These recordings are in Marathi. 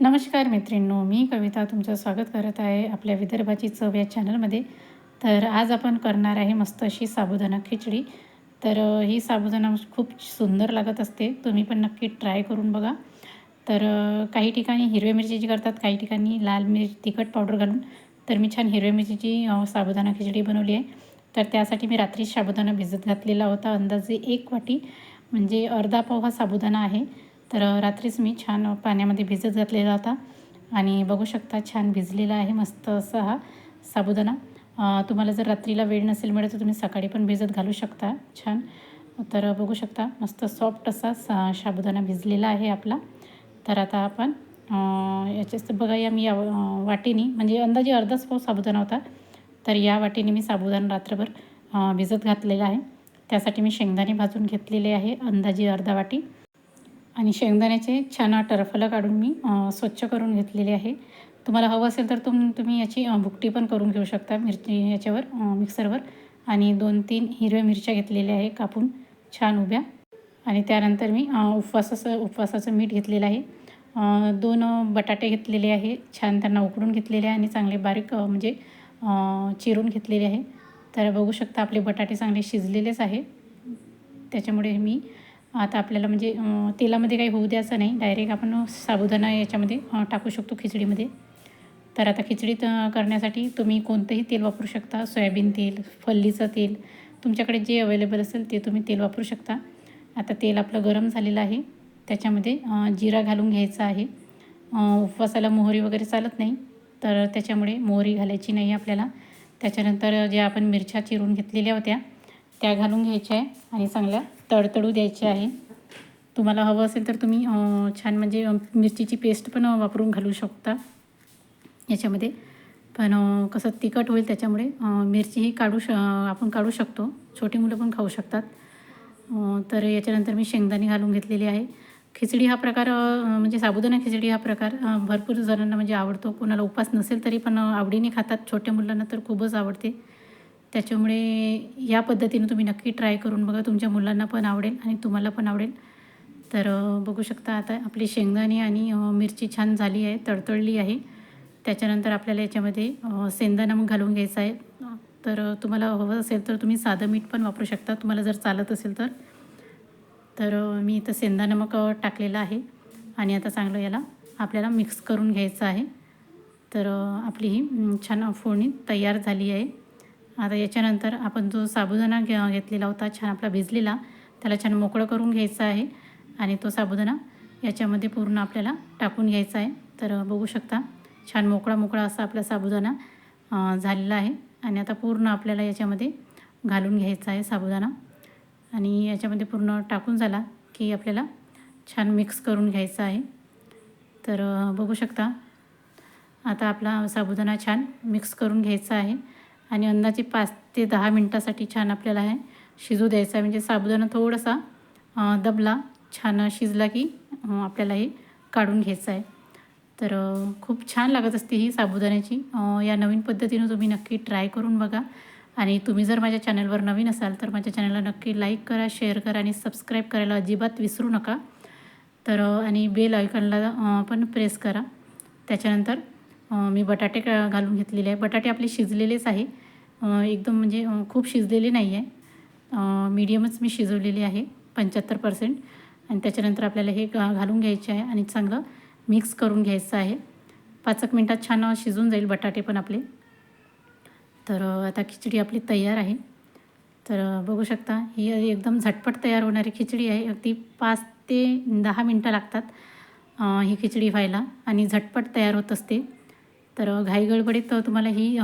नमस्कार मैत्रिणींनो मी कविता तुमचं स्वागत करत आहे आपल्या विदर्भाची चव या चॅनलमध्ये. तर आज आपण करणार आहे मस्त अशी साबुदाणा खिचडी. तर ही साबुदाणा खूप सुंदर लागत असते तुम्ही पण नक्की ट्राय करून बघा. तर काही ठिकाणी हिरव्या मिरचीची करतात काही ठिकाणी लाल मिरची तिखट पावडर घालून. तर मी छान हिरव्या मिरचीची साबुदाणा खिचडी बनवली आहे. तर त्यासाठी मी रात्री साबुदाणा भिजत घातलेला होता. अंदाजे एक वाटी म्हणजे अर्धा पाव हा साबुदाणा आहे. तर रात्रीच मी छान पाण्यामध्ये भिजत घातलेला होता. आणि बघू शकता छान भिजलेला आहे मस्त असा हा साबुदाणा. तुम्हाला जर रात्रीला वेळ नसेल मिळत तर तुम्ही सकाळी पण भिजत घालू शकता. छान. तर बघू शकता मस्त सॉफ्ट असा सा साबुदाणा भिजलेला आहे आपला. तर आता आपण याच्याच बघा या मी या वाटीने म्हणजे अंदाजे अर्धाच पाव साबुदाणा होता. तर या वाटीने मी साबुदाणा रात्रभर भिजत घातलेला आहे. त्यासाठी मी शेंगदाणे भाजून घेतलेले आहे अंदाजे अर्धा वाटी. आणि शेंगदाण्याचे छान टरफलं काढून मी स्वच्छ करून घेतलेले आहे. तुम्हाला हवं असेल तर तुम तुम्ही याची भुकटी पण करून घेऊ शकता मिरची याच्यावर मिक्सरवर. आणि दोन तीन हिरव्या मिरच्या घेतलेल्या आहे कापून छान उभ्या. आणि त्यानंतर मी उपवासाचं उपवासाचं मीठ घेतलेलं आहे. दोन बटाटे घेतलेले आहे छान त्यांना उकडून घेतलेले आहे आणि चांगले बारीक म्हणजे चिरून घेतलेले आहे. तर बघू शकता आपले बटाटे चांगले शिजलेलेच आहे. त्याच्यामुळे मी आता आपल्याला म्हणजे तेलामध्ये काही होऊ द्यायचं नाही. डायरेक्ट आपण साबुदाणा याच्यामध्ये टाकू शकतो खिचडीमध्ये. तर आता खिचडी करण्यासाठी तुम्ही कोणतंही तेल वापरू शकता. सोयाबीन तेल फल्लीचं तेल तुमच्याकडे जे अवेलेबल असेल ते तुम्ही तेल वापरू शकता. आता तेल आपलं गरम झालेलं आहे. त्याच्यामध्ये जिरा घालून घ्यायचा आहे. उपवासाला मोहरी वगैरे चालत नाही. तर त्याच्यामुळे मोहरी घालायची नाही आपल्याला. त्याच्यानंतर ज्या आपण मिरच्या चिरून घेतलेल्या होत्या त्या घालून घ्यायच्या आहे आणि चांगल्या तडतडू द्यायच्या आहे. तुम्हाला हवं असेल तर तुम्ही छान म्हणजे मिरचीची पेस्ट पण वापरून घालू शकता. याच्यामध्ये पण कसं तिखट होईल त्याच्यामुळे मिरचीही मिरची ही काढू श आपण काढू शकतो. छोटी मुलं पण खाऊ शकतात. तर याच्यानंतर मी शेंगदाणे घालून घेतलेली आहे. खिचडी हा प्रकार म्हणजे साबुदाणा खिचडी हा प्रकार भरपूर जणांना म्हणजे आवडतो. कोणाला उपास नसेल तरी पण आवडीने खातात. छोट्या मुलांना तर खूपच आवडते. त्याच्यामुळे या पद्धतीने तुम्ही नक्की ट्राय करून बघा. तुमच्या मुलांना पण आवडेल आणि तुम्हाला पण आवडेल. तर बघू शकता आता आपली शेंगदाणे आणि मिरची छान झाली आहे तडतडली आहे. त्याच्यानंतर आपल्याला याच्यामध्ये अ, नमक घालून घ्यायचं आहे. तर तुम्हाला हवं असेल तर तुम्ही साधं मीठ पण वापरू शकता. तुम्हाला जर चालत असेल तर. तर मी इथं सेंदा नमक टाकलेलं आहे. आणि आता चांगलं याला आपल्याला मिक्स करून घ्यायचं आहे. तर आपली ही छान फोडणी तयार झाली आहे. आता याच्यानंतर आपण जो साबुदाणा घे घेतलेला होता छान आपला भिजलेला त्याला छान मोकळं करून घ्यायचं आहे. आणि तो साबुदाणा याच्यामध्ये पूर्ण आपल्याला टाकून घ्यायचा आहे. तर बघू शकता छान मोकळा मोकळा असा आपला साबुदाणा झालेला आहे. आणि आता पूर्ण आपल्याला याच्यामध्ये घालून घ्यायचा आहे साबुदाणा. आणि याच्यामध्ये पूर्ण टाकून झाला की आपल्याला छान मिक्स करून घ्यायचं आहे. तर बघू शकता आता आपला साबुदाणा छान मिक्स करून घ्यायचा आहे. आणि अंदाजे पाच ते दहा मिनटासाठी छान आपल्याला हे शिजू द्यायचं आहे. म्हणजे साबुदाणा थोडासा दबला छान शिजला की आपल्याला हे काढून घ्यायचं आहे. तर खूप छान लागत असते ही साबुदाण्याची. या नवीन पद्धतीनं तुम्ही नक्की ट्राय करून बघा. आणि तुम्ही जर माझ्या चॅनलवर नवीन असाल तर माझ्या चॅनलला नक्की लाईक करा शेअर करा आणि सबस्क्राईब करायला अजिबात विसरू नका. तर आणि बेल आयकॉनला पण प्रेस करा. त्याच्यानंतर मी बटाटे का घालून घेतलेले आहे बटाटे आपले शिजलेलेच आहे. एकदम म्हणजे खूप शिजलेले नाही आहे. मीडियमच मी शिजवलेली आहे पंच्याहत्तर पर्सेंट आणि त्याच्यानंतर आपल्याला हे घालून घ्यायचे आहे आणि चांगलं मिक्स करून घ्यायचं आहे. पाच एक मिनटात छान शिजून जाईल बटाटे पण आपले. तर आता खिचडी आपली तयार आहे. तर बघू शकता ही एकदम झटपट तयार होणारी खिचडी आहे. अगदी पाच ते दहा मिनटं लागतात ही खिचडी व्हायला. आणि झटपट तयार होत असते. तर घाई गडबडीत तुम्हाला ही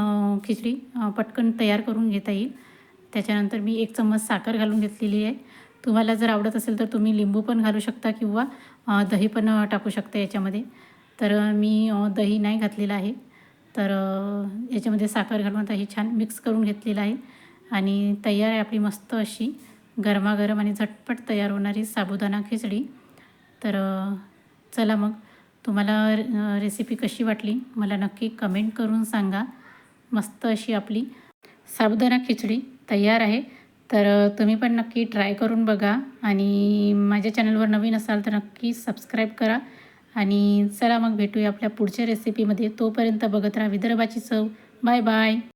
खिचडी पटकन तयार करून घेता येईल. त्याच्यानंतर मी एक चम्मच साखर घालून घेतलेली आहे. तुम्हाला जर आवडत असेल तर तुम्ही लिंबू पण घालू शकता किंवा दही पण टाकू शकता याच्यामध्ये. तर मी दही नाही घातलेलं आहे. तर याच्यामध्ये साखर घालून आता हे छान मिक्स करून घेतलेलं आहे. आणि तयार आहे आपली मस्त अशी गरमागरम आणि झटपट तयार होणारी साबुदाणा खिचडी. तर चला मग. तुम्हाला रेसिपी कशी वाटली? मला नक्की कमेंट करून सांगा. मस्त अशी आपली साबुदाणा खिचडी तयार आहे. तर तुम्ही पण नक्की ट्राय करून बघा आणि माझ्या चॅनलवर नवीन असाल तर नक्की सबस्क्राईब करा. आणि चला मग भेटूया आपल्या पुढच्या रेसिपीमध्ये तोपर्यंत बघत राहा विदर्भाची चव. Bye bye